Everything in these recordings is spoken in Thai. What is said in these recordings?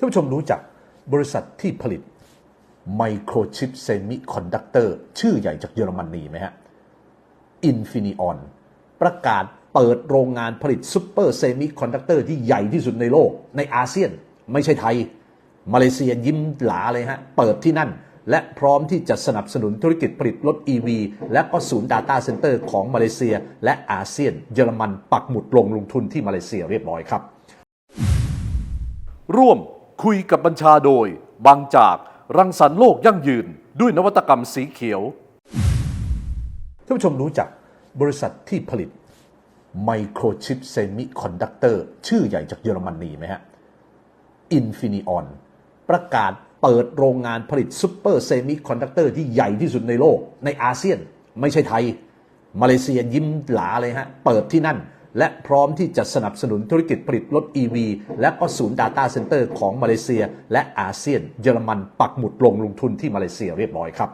ท่านผู้ชมรู้จักบริษัทที่ผลิตไมโครชิปเซมิคอนดักเตอร์ชื่อใหญ่จากเยอรมนีไหมฮะ Infineon ประกาศเปิดโรงงานผลิตซูเปอร์เซมิคอนดักเตอร์ที่ใหญ่ที่สุดในโลกในอาเซียน ไม่ใช่ไทย มาเลเซียยิ้มหลาเลยฮะ เปิดที่นั่น และพร้อมที่จะสนับสนุนธุรกิจผลิตรถ EV และก็ศูนย์ Data Center ของมาเลเซีย และอาเซียน เยอรมันปักหมุดลงลงทุนที่มาเลเซียเรียบร้อยครับ ร่วม คุยกับบัญชาโดย บางจากรังสรรค์โลกยั่งยืน ด้วยนวัตกรรมสีเขียว ท่านผู้ชมรู้จักบริษัทที่ผลิตไมโครชิปเซมิคอนดักเตอร์ชื่อใหญ่จากเยอรมนีไหมฮะ Infineon ประกาศเปิดโรงงานผลิตซูเปอร์เซมิคอนดักเตอร์ที่ใหญ่ที่สุดในโลกในอาเซียน ไม่ใช่ไทย มาเลเซียยิ้มหลาเลยฮะ เปิดที่นั่น และพร้อมที่จะสนับสนุนธุรกิจผลิตรถ EV และก็ศูนย์ Data Center ของมาเลเซีย และอาเซียน เยอรมันปักหมุดลงลงทุนที่มาเลเซียเรียบร้อยครับ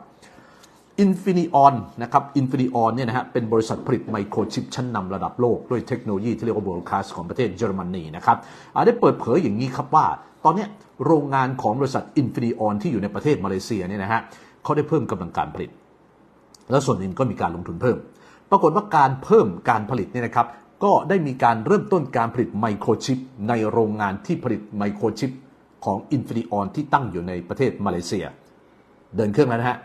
Infineon นะครับ Infineon เนี่ยนะฮะเป็นบริษัทผลิตไมโครชิปชั้นนำระดับโลก ด้วยเทคโนโลยีที่เรียกว่า world class ของประเทศเยอรมนีนะครับอ่าได้เปิดเผยอย่างนี้ครับว่า ตอนนี้โรงงานของบริษัท Infineon ที่อยู่ในประเทศมาเลเซียเนี่ยนะฮะเขาได้เพิ่มกำลังการผลิต แล้วส่วนหนึ่งก็มีการลงทุนเพิ่ม ปรากฏว่าการเพิ่มการผลิตเนี่ยนะครับ ก็ได้มีการเริ่มต้นการผลิตไมโครชิป ในโรงงานที่ผลิตไมโครชิปของ Infineon ที่ตั้งอยู่ในประเทศมาเลเซีย เดินเครื่องแล้วนะฮะ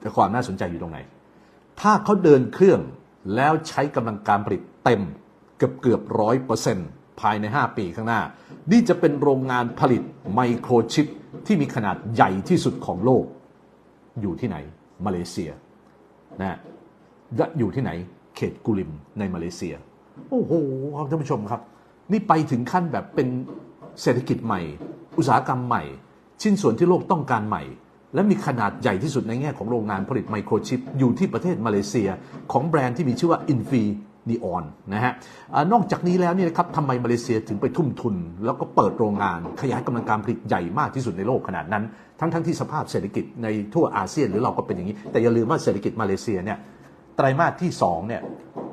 แต่ความน่าสนใจอยู่ตรงไหน ถ้าเขาเดินเครื่องแล้วใช้กำลังการผลิตเต็มเกือบเกือบร้อยเปอร์เซ็นต์ภายใน 5 ปีข้างหน้า นี่จะเป็นโรงงานผลิตไมโครชิป ที่มีขนาดใหญ่ที่สุดของโลก อยู่ที่ไหน มาเลเซียนะและอยู่ที่ไหน เขตกุลิมในมาเลเซีย โอ้โหครับท่านผู้ชมครับ นี่ไปถึงขั้นแบบเป็นเศรษฐกิจใหม่ อุตสาหกรรมใหม่ ชิ้นส่วนที่โลกต้องการใหม่ และมีขนาดใหญ่ที่สุดในแง่ของโรงงานผลิตไมโครชิป อยู่ที่ประเทศมาเลเซีย ของแบรนด์ที่มีชื่อว่า Infineon นะฮะอานอกจากนี้แล้วเนี่ยนะครับทำไมมาเลเซียถึงไปทุ่มทุน แล้วก็เปิดโรงงานขยายกำลังการผลิตใหญ่มากที่สุดในโลกขนาดนั้น ทั้งทั้งที่สภาพเศรษฐกิจในทั่วอาเซียนหรือเราก็เป็นอย่างนี้ แต่อย่าลืมว่าเศรษฐกิจมาเลเซียเนี่ยไตรมาสที่2เนี่ย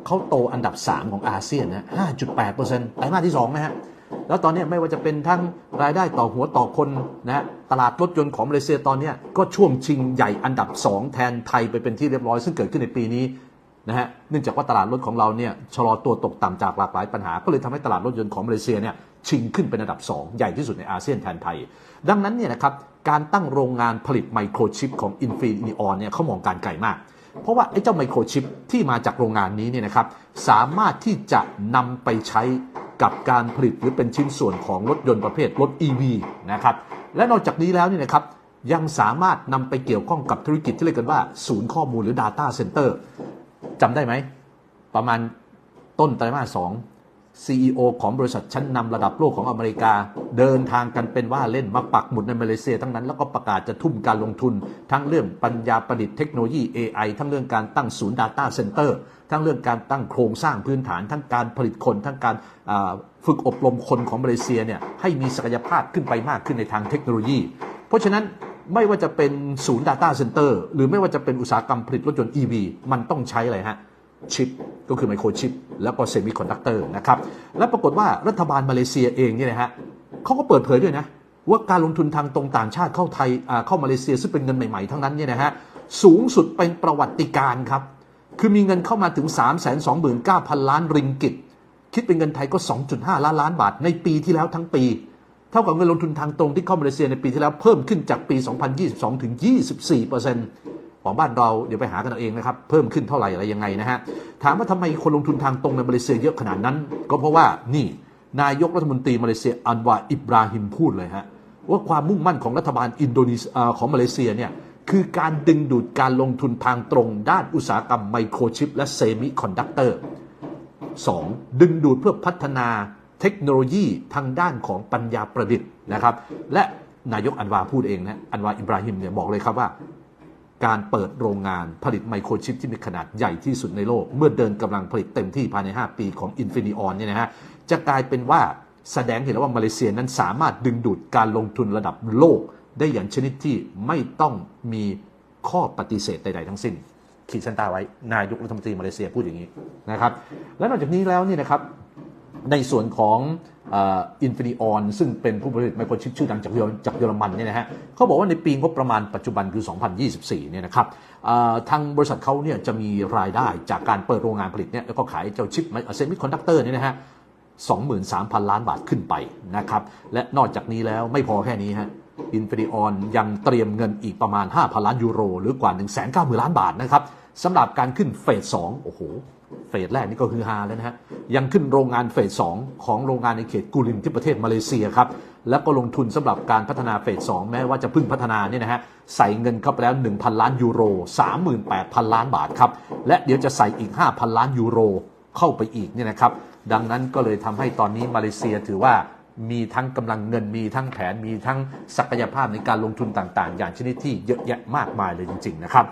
เขาโตอันดับ 3 ของอาเซียนนะ 5.8%ไตรมาสที่2นะฮะ แล้วตอนนี้ไม่ว่าจะเป็นทั้งรายได้ต่อหัวต่อคนนะฮะตลาดรถยนต์ของมาเลเซียตอนนี้ก็ช่วงชิงใหญ่อันดับ 2 แทนไทยไปเป็นที่เรียบร้อย ซึ่งเกิดขึ้นในปีนี้นะฮะ เนื่องจากว่าตลาดรถของเราเนี่ยชะลอตัวตกต่ำจากหลากหลายปัญหา ก็เลยทำให้ตลาดรถยนต์ของมาเลเซียเนี่ยชิงขึ้นเป็นอันดับ 2 ใหญ่ที่สุดในอาเซียนแทนไทย ดังนั้นเนี่ยนะครับการตั้งโรงงานผลิตไมโครชิปของ Infineon เนี่ยเขามองการไกลมาก เพราะว่าไอ้เจ้าไมโครชิปที่มาจากโรงงานนี้เนี่ยนะครับสามารถที่จะนำไปใช้กับการผลิตหรือเป็นชิ้นส่วนของรถยนต์ประเภทรถ EV นะครับและนอกจากนี้แล้วเนี่ยนะครับยังสามารถนำไปเกี่ยวข้องกับธุรกิจที่เรียกกันว่า ศูนย์ข้อมูลหรือ Data Center จำได้ไหม ประมาณต้นไตรมาสสอง CEO ของบริษัทชั้นนำระดับโลกของอเมริกา เดินทางกันเป็นว่าเล่นมาปักหมุดในมาเลเซียทั้งนั้น แล้วก็ประกาศจะทุ่มการลงทุน ทั้งเรื่องปัญญาประดิษฐ์เทคโนโลยี AI ทั้งเรื่องการตั้งศูนย์ Data Center ทั้งเรื่องการตั้งโครงสร้างพื้นฐาน ทั้งการผลิตคน ทั้งการฝึกอบรมคนของมาเลเซียเนี่ยให้มีศักยภาพขึ้นไปมากขึ้นในทางเทคโนโลยี เพราะฉะนั้นไม่ว่าจะเป็นศูนย์ Data Center หรือไม่ว่าจะเป็นอุตสาหกรรมผลิตรถยนต์ EV มันต้องใช้อะไรฮะ ชิปก็คือไมโครชิปแล้วก็เซมิคอนดักเตอร์นะครับ และปรากฏว่ารัฐบาลมาเลเซียเองเนี่ยนะฮะเขาก็เปิดเผยด้วยนะว่าการลงทุนทางตรงต่างชาติเข้าไทยเข้ามาเลเซียซึ่งเป็นเงินใหม่ๆ ทั้งนั้นเนี่ยนะฮะสูงสุดเป็นประวัติการครับ คือมีเงินเข้ามาถึง 3 2 9 0 0 0 ล้านริงกิต คิดเป็นเงินไทยก็ 2.5 ล้านล้านบาทในปีที่แล้วทั้งปี เท่ากับเงินลงทุนทางตรงที่เข้ามาเลเซียในปีที่แล้วเพิ่มขึ้นจากปี 2022 ถึง 24เปอร์เซ็นต์ ของบ้านเราเดี๋ยวไปหากันเอาเองนะครับ เพิ่มขึ้นเท่าไหร่อะไรยังไงนะฮะถามว่าทำไมคนลงทุนทางตรงในมาเลเซียเยอะขนาดนั้น ก็เพราะว่านี่นายกรัฐมนตรีมาเลเซียอันวาอิบราฮิมพูดเลยฮะว่าความมุ่งมั่นของรัฐบาลอินโดนีเซียเอ่อของมาเลเซียเนี่ยคือการดึงดูดการลงทุนทางตรง ด้านอุตสาหกรรมไมโครชิป และเซมิคอนดักเตอร์ 2. ดึงดูดเพื่อพัฒนาเทคโนโลยีทางด้านของปัญญาประดิษฐ์นะครับ และนายกอันวาพูดเองนะอันวาอิบราฮิมเนี่ยบอกเลยครับว่า การเปิดโรงงานผลิตไมโครชิปที่มีขนาดใหญ่ที่สุดในโลก เมื่อเดินกำลังผลิตเต็มที่ภายใน 5 ปีของ Infineon เนี่ยนะฮะจะกลายเป็นว่าแสดงเห็นแล้วว่ามาเลเซียนั้นสามารถดึงดูดการลงทุนระดับโลก ได้อย่างชนิดที่ไม่ต้องมีข้อปฏิเสธใดๆทั้งสิ้น ขีดเส้นใต้ไว้นายกรัฐมนตรีมาเลเซียพูดอย่างนี้นะครับ และนอกจากนี้แล้วเนี่ยนะครับในส่วนของ อินฟินิออนซึ่งเป็นผู้ผลิตไมโครชิปชื่อดังจากเยอรจากเยอรมันเนี่ยนะฮะเขาบอกว่าในปีงบประมาณปัจจุบันคือ 2024 เนี่ยนะครับทางบริษัทเขาเนี่ยจะมีรายได้จากการเปิดโรงงานผลิตเนี่ยแล้วก็ขายเจ้าชิปเซมิคอนดักเตอร์เนี่ยนะฮะ23,000 ล้านบาทขึ้นไปนะครับและนอกจากนี้แล้วไม่พอแค่นี้ฮะอินฟินิออนยังเตรียมเงินอีกประมาณ 5,000 ล้านยูโร หรือกว่า 190,000 ล้านบาทนะครับ สำหรับการขึ้นเฟส2โอ้โห เฟสแรกนี่ก็คือฮาแล้วนะฮะ ยังขึ้นโรงงานเฟส2ของโรงงานในเขตกูลินที่ประเทศมาเลเซียครับ แล้วก็ลงทุนสำหรับการพัฒนาเฟส2แม้ว่าจะเพิ่งพัฒนาเนี่ยนะฮะ ใส่เงินเข้าไปแล้ว 1,000 ล้านยูโร 38,000 ล้านบาทครับ และเดี๋ยวจะใส่อีก 5,000 ล้านยูโรเข้าไปอีกเนี่ยนะครับ ดังนั้นก็เลยทำให้ตอนนี้มาเลเซียถือว่ามีทั้งกำลังเงินมีทั้งแผนมีทั้งศักยภาพในการลงทุนต่างๆ อย่างชนิดที่เยอะแยะมากมายเลยจริง ๆ นะครับ